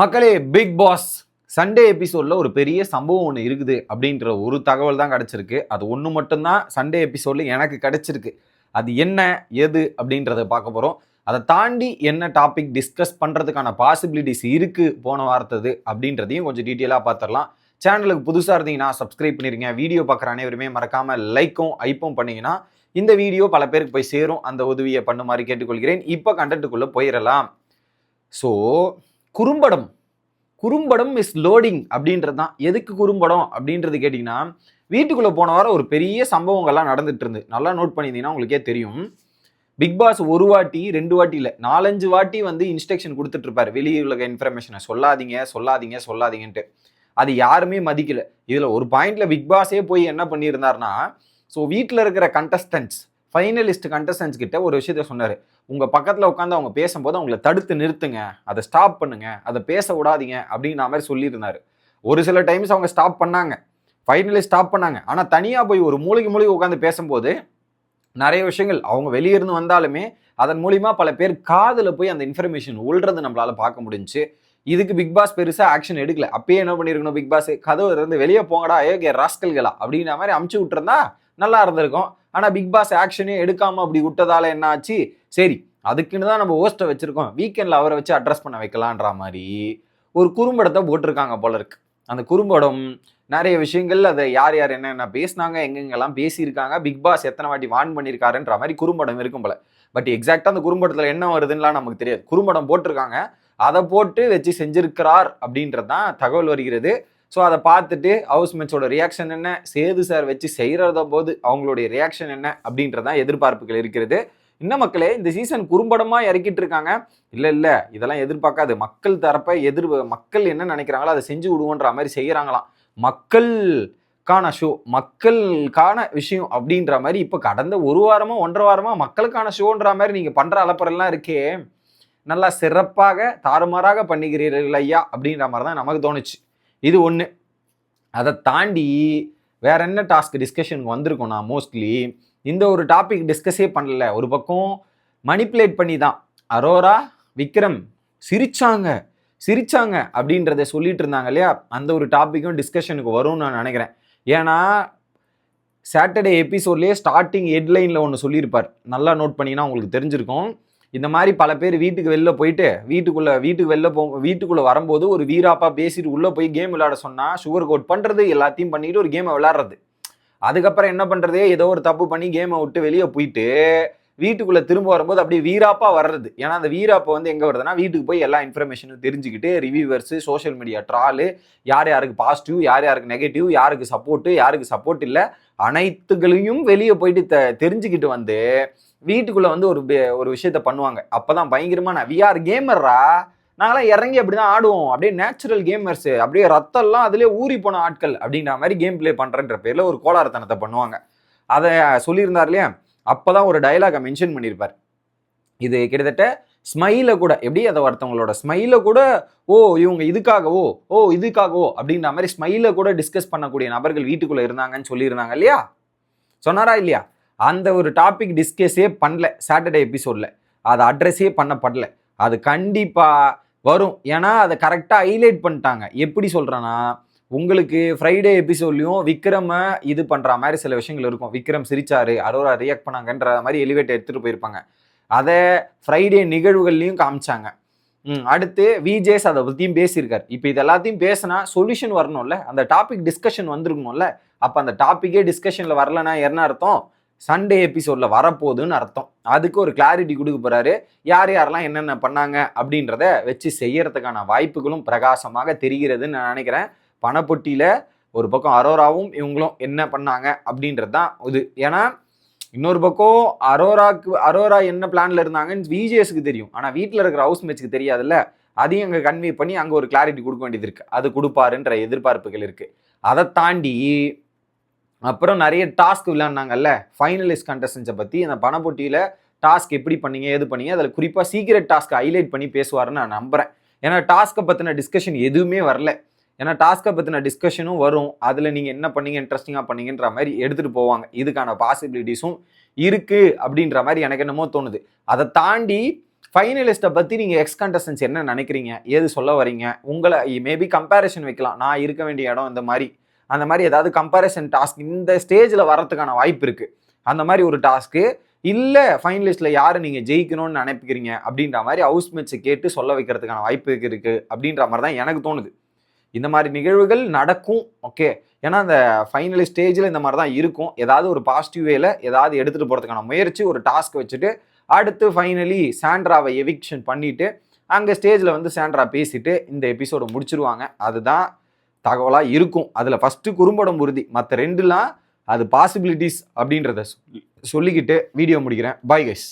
மக்களே big pass Sunday எபிசோடில் ஒரு பெரிய சம்பவம் ஒன்று இருக்குது அப்படின்ற ஒரு தகவல் தான் கிடச்சிருக்கு. அது ஒன்று மட்டும்தான் சண்டே எபிசோடில் எனக்கு கிடச்சிருக்கு. அது என்ன எது அப்படின்றத பார்க்க போகிறோம் அதை தாண்டி என்ன டாபிக் டிஸ்கஸ் பண்ணுறதுக்கான பாசிபிலிட்டிஸ் இருக்குது போன வாரத்தது அப்படின்றதையும் கொஞ்சம் டீட்டெயிலாக பார்த்துடலாம். சேனலுக்கு புதுசாக இருந்தீங்கன்னா சப்ஸ்கிரைப் பண்ணிருங்க. வீடியோ பார்க்குற அனைவருமே மறக்காமல் லைக்கும் ஐப்பும் பண்ணிங்கன்னா இந்த வீடியோ பல பேருக்கு போய் சேரும். அந்த உதவியை பண்ணுமாறு கேட்டுக்கொள்கிறேன். இப்போ கண்டென்ட்டுக்குள்ளே போயிடலாம். ஸோ குறும்படம். குறும்படம் இஸ் லோடிங் அப்படின்றது தான் எதுக்கு குறும்படம் அப்படின்றது கேட்டிங்கன்னா வீட்டுக்குள்ளே போன வாரம் ஒரு பெரிய சம்பவங்கள்லாம் நடந்துட்டு இருந்து நல்லா நோட் பண்ணியிருந்தீங்கன்னா உங்களுக்கே தெரியும். பிக் பாஸ் ஒரு வாட்டி ரெண்டு வாட்டி இல்லை நாலஞ்சு வாட்டி வந்து இன்ஸ்ட்ரக்ஷன் கொடுத்துட்ருப்பார் வெளியே உலக இன்ஃபர்மேஷனை சொல்லாதீங்க சொல்லாதீங்க சொல்லாதீங்கன்ட்டு. அது யாருமே மதிக்கல. இதில் ஒரு பாயிண்டில் பிக் பாஸே போய் என்ன பண்ணியிருந்தாருன்னா ஸோ வீட்டில் இருக்கிற கண்டஸ்டன்ட்ஸ் ஃபைனலிஸ்ட் கண்டஸ்டன்ஸ் கிட்ட ஒரு விஷயத்த சொன்னார். உங்கள் பக்கத்தில் உட்காந்து அவங்க பேசும்போது அவங்கள தடுத்து நிறுத்துங்க. அதை ஸ்டாப் பண்ணுங்க. அதை பேச விடாதீங்க அப்படிங்கிற மாதிரி சொல்லியிருந்தார். ஒரு சில டைம்ஸ் அவங்க ஸ்டாப் பண்ணாங்க. ஃபைனலி ஸ்டாப் பண்ணாங்க. ஆனால் தனியாக போய் ஒரு மூலிகை மூலிகை உட்காந்து பேசும்போது நிறைய விஷயங்கள் அவங்க வெளியிருந்து வந்தாலுமே அதன் மூலிமா பல பேர் காதில் போய் அந்த இன்ஃபர்மேஷன் உள்றது நம்மளால் பார்க்க முடிஞ்சு இதுக்கு பிக் பாஸ் பெருசாக ஆக்ஷன் எடுக்கல. அப்பயே என்ன பண்ணியிருக்கணும் பிக் பாஸ் கதவு இருந்து வெளியே போங்கடா ஏகே ராஸ்கல்களா அப்படிங்கிற மாதிரி அமுச்சு விட்டுருந்தா நல்லா இருந்திருக்கும். ஆனால் பிக் பாஸ் ஆக்ஷனே எடுக்காமல் அப்படி விட்டதால என்ன ஆச்சு? சரி அதுக்குன்னு தான் நம்ம ஹோஸ்ட்டை வச்சுருக்கோம். வீக்கெண்டில் அவரை வச்சு அட்ரஸ் பண்ண வைக்கலான்ற மாதிரி ஒரு குறும்படத்தை போட்டிருக்காங்க போல இருக்கு. அந்த குறும்படம் நிறைய விஷயங்கள் அதை யார் யார் என்னென்ன பேசினாங்க எங்கெங்கெல்லாம் பேசியிருக்காங்க பிக் பாஸ் எத்தனை வாட்டி வான் பண்ணியிருக்காருன்ற மாதிரி குறும்படம் இருக்கும் போல. பட் எக்ஸாக்டாக அந்த குறும்படத்தில் என்ன வருதுன்னுலாம் நமக்கு தெரியாது. குறும்படம் போட்டிருக்காங்க. அதை போட்டு வச்சு செஞ்சிருக்கிறார் அப்படின்றது தான் தகவல் வருகிறது. ஸோ அதை பார்த்துட்டு ஹவுஸ்மேட்ஸோட ரியாக்ஷன் என்ன? சேது சார் வச்சு செய்கிறத போது அவங்களுடைய ரியாக்ஷன் என்ன? அப்படின்றதான் எதிர்பார்ப்புகள் இருக்கிறது. இன்னும் மக்களே இந்த சீசன் குறும்படமாக இறக்கிட்டு இருக்காங்க. இல்லை இல்லை இதெல்லாம் எதிர்பார்க்காது. மக்கள் தரப்ப எதிர் மக்கள் என்ன நினைக்கிறாங்களோ அதை செஞ்சு விடுவோன்ற மாதிரி செய்கிறாங்களாம் மக்களுக்கான ஷோ மக்களுக்கான விஷயம் அப்படின்ற மாதிரி இப்போ கடந்த ஒரு வாரமோ ஒன்றரை வாரமோ மக்களுக்கான ஷோன்ற மாதிரி நீங்கள் பண்ணுற அலப்பறெல்லாம் இருக்கே. நல்லா சிறப்பாக தாறுமாறாக பண்ணுகிறீர்கள் ஐயா அப்படின்ற மாதிரி தான் நமக்கு தோணுச்சு. இது ஒன்று அதை தாண்டி வேற என்ன டாஸ்க் டிஸ்கஷனுக்கு வந்திருக்கோம் நான் மோஸ்ட்லி இந்த ஒரு டாபிக் டிஸ்கஸே பண்ணல. ஒரு பக்கம் மணிப்புலேட் பண்ணி தான். அரோரா விக்ரம் சிரிச்சாங்க. சிரிச்சாங்க அப்படின்றத சொல்லிட்டு இருந்தாங்க இல்லையா? அந்த ஒரு டாப்பிக்கும் டிஸ்கஷனுக்கு வரும்னு நான் நினைக்கிறேன். ஏன்னா சாட்டர்டே எபிசோட்லேயே ஸ்டார்டிங் ஹெட்லைனில் ஒன்று சொல்லியிருப்பார். நல்லா நோட் பண்ணிங்கன்னா உங்களுக்கு தெரிஞ்சிருக்கும். இந்த மாதிரி பல பேர் வீட்டுக்கு வெளில போயிட்டு வீட்டுக்குள்ளே வீட்டுக்கு வெளில போ வீட்டுக்குள்ளே வரும்போது ஒரு வீராப்பா பேசிட்டு உள்ளே போய் கேம் விளையாட சொன்னால் சுகர் கோட் பண்ணுறது எல்லாத்தையும் பண்ணிட்டு ஒரு கேமை விளாட்றது அதுக்கப்புறம் என்ன பண்ணுறது ஏதோ ஒரு தப்பு பண்ணி கேமை விட்டு வெளியே போயிட்டு வீட்டுக்குள்ளே திரும்ப வரும்போது அப்படியே வீராப்பா வர்றது. ஏன்னா அந்த வீராப்பா வந்து எங்கே வருதுன்னா வீட்டுக்கு போய் எல்லா இன்ஃபர்மேஷனும் தெரிஞ்சுக்கிட்டு ரிவியூவர்ஸு சோஷியல் மீடியா ட்ராலு யார் யாருக்கு பாசிட்டிவ் யார் யாருக்கு நெகட்டிவ் யாருக்கு சப்போர்ட்டு யாருக்கு சப்போர்ட் இல்லை அனைத்துகளையும் வெளியே போயிட்டு த தெரிஞ்சுக்கிட்டு வந்து வீட்டுக்குள்ளே வந்து ஒரு பே- ஒரு விஷயத்த பண்ணுவாங்க. அப்போ தான் பயங்கரமான வி ஆர் கேமர்ரா நாங்களாம் இறங்கி அப்படி தான் ஆடுவோம். அப்படியே நேச்சுரல் கேமர்ஸு அப்படியே ரத்தம்லாம் அதிலே ஊறி போன ஆட்கள் அப்படின்ற மாதிரி கேம் பிளே பண்ணுறன்ற பேரில் ஒரு கோளாறுத்தனத்தை பண்ணுவாங்க. அதை சொல்லியிருந்தார் இல்லையா? அப்போ தான் ஒரு டயலாகை மென்ஷன் பண்ணியிருப்பார் இது கிட்டத்தட்ட ஸ்மைல கூட எப்படி அதை ஒருத்தவங்களோட ஸ்மைல கூட ஓ இவங்க இதுக்காகவோ ஓ இதுக்காகவோ அப்படின்ற மாதிரி ஸ்மைல கூட டிஸ்கஸ் பண்ணக்கூடிய நபர்கள் வீட்டுக்குள்ளே இருந்தாங்கன்னு சொல்லியிருந்தாங்க இல்லையா? சொன்னாரா இல்லையா? அந்த ஒரு டாபிக் டிஸ்கஸே பண்ணல சாட்டர்டே எபிசோடில் அதை அட்ரஸே பண்ணப்படல. அது கண்டிப்பாக வரும். ஏன்னா அதை கரெக்டாக ஹைலைட் பண்ணிட்டாங்க. எப்படி சொல்கிறேன்னா உங்களுக்கு ஃப்ரைடே எபிசோட்லையும் விக்ரம இது பண்ணுற மாதிரி சில விஷயங்கள் இருக்கும். விக்ரம் சிரிச்சாரு அரோரா ரியாக்ட் பண்ணாங்கன்ற மாதிரி எலிவேட் எடுத்துகிட்டு போயிருப்பாங்க. அதை ஃப்ரைடே நிகழ்வுகள்லையும் காமிச்சாங்க. ம், அடுத்து விஜேஸ் அதை பற்றியும் பேசியிருக்காரு. இப்போ இது எல்லாத்தையும் பேசினா சொல்யூஷன் வரணும்ல. அந்த டாபிக் டிஸ்கஷன் வந்திருக்கணும்ல அப்போ அந்த டாப்பிக்கே டிஸ்கஷனில் வரலன்னா என்ன அர்த்தம்? சண்டே எபிசோடில் வரப்போகுதுன்னு அர்த்தம். அதுக்கு ஒரு கிளாரிட்டி கொடுக்க போகிறாரு யார் யாரெல்லாம் என்னென்ன பண்ணாங்க அப்படின்றத வச்சு செய்யறதுக்கான வாய்ப்புகளும் பிரகாசமாக தெரிகிறதுன்னு நான் நினைக்கிறேன். பணப்பொட்டியில் ஒரு பக்கம் அரோராவும் இவங்களும் என்ன பண்ணாங்க அப்படின்றது தான் இது. ஏன்னா இன்னொரு பக்கம் அரோராக்கு அரோரா என்ன பிளான்ல இருந்தாங்கன்னு விஜேஎஸ்க்கு தெரியும். ஆனால் வீட்டில் இருக்கிற ஹவுஸ் மேட்ச்க்கு தெரியாதுல்ல. அதையும் அங்கே கன்வே பண்ணி அங்கே ஒரு கிளாரிட்டி கொடுக்க வேண்டியது இருக்குது அது கொடுப்பாருன்ற எதிர்பார்ப்புகள் இருக்குது அதை தாண்டி அப்புறம் நிறைய டாஸ்க் விளையாண்டாங்கல்ல? ஃபைனலிஸ்ட் கண்டஸ்டன்ஸை பற்றி அந்த பணப்பொட்டியில் டாஸ்க் எப்படி பண்ணீங்க ஏது பண்ணீங்க அதில் குறிப்பாக சீக்கிரட் டாஸ்க்கை ஹைலைட் பண்ணி பேசுவாருன்னு நான் நம்புகிறேன் ஏன்னா டாஸ்க்கை பற்றின டிஸ்கஷன் எதுவுமே வரல. ஏன்னா டாஸ்க்கை பற்றின டிஸ்கஷனும் வரும். அதில் நீங்கள் என்ன பண்ணீங்க? இன்ட்ரெஸ்டிங்காக பண்ணீங்கன்ற மாதிரி எடுத்துகிட்டு போவாங்க. இதுக்கான பாசிபிலிட்டிஸும் இருக்குது அப்படின்ற மாதிரி எனக்கு என்னமோ தோணுது. அதை தாண்டி ஃபைனலிஸ்ட்டை பற்றி நீங்கள் எக்ஸ் கண்டஸ்டன்ஸ் என்ன நினைக்கிறீங்க? ஏது சொல்ல வரீங்க உங்களை மேபி கம்பேரிஷன் வைக்கலாம். நான் இருக்க வேண்டிய இடம் இந்த மாதிரி. அந்த மாதிரி ஏதாவது கம்பேரிசன் டாஸ்க் இந்த ஸ்டேஜில் வரதுக்கான வாய்ப்பு இருக்குது அந்த மாதிரி ஒரு டாஸ்க்கு இல்லை ஃபைனலிஸ்ட்டில் யார் நீங்கள் ஜெயிக்கணும்னு நினைப்பிக்கிறீங்க அப்படின்ற மாதிரி ஹவுஸ் மேட்ஸை கேட்டு சொல்ல வைக்கிறதுக்கான வாய்ப்பு இருக்குது அப்படின்ற மாதிரி தான் எனக்கு தோணுது. இந்த மாதிரி நிகழ்வுகள் நடக்கும் ஓகே ஏன்னா அந்த ஃபைனல் ஸ்டேஜில் இந்த மாதிரி தான் இருக்கும். ஏதாவது ஒரு பாசிட்டிவ் வேல ஏதாவது எடுத்துகிட்டு போகிறதுக்கான முயற்சி ஒரு டாஸ்க் வச்சுட்டு அடுத்து ஃபைனலி சாண்ட்ராவை எவிக்ஷன் பண்ணிவிட்டு அங்கே ஸ்டேஜில் வந்து சாண்ட்ரா பேசிட்டு இந்த எபிசோடு முடிச்சிருவாங்க. அதுதான் தகவலாக இருக்கும். அதில் ஃபஸ்ட்டு குறும்படம் உறுதி. மற்ற ரெண்டுலாம் அது பாசிபிலிட்டிஸ் அப்படின்றத சொல்லிக்கிட்டு வீடியோ முடிக்கிறேன். Bye guys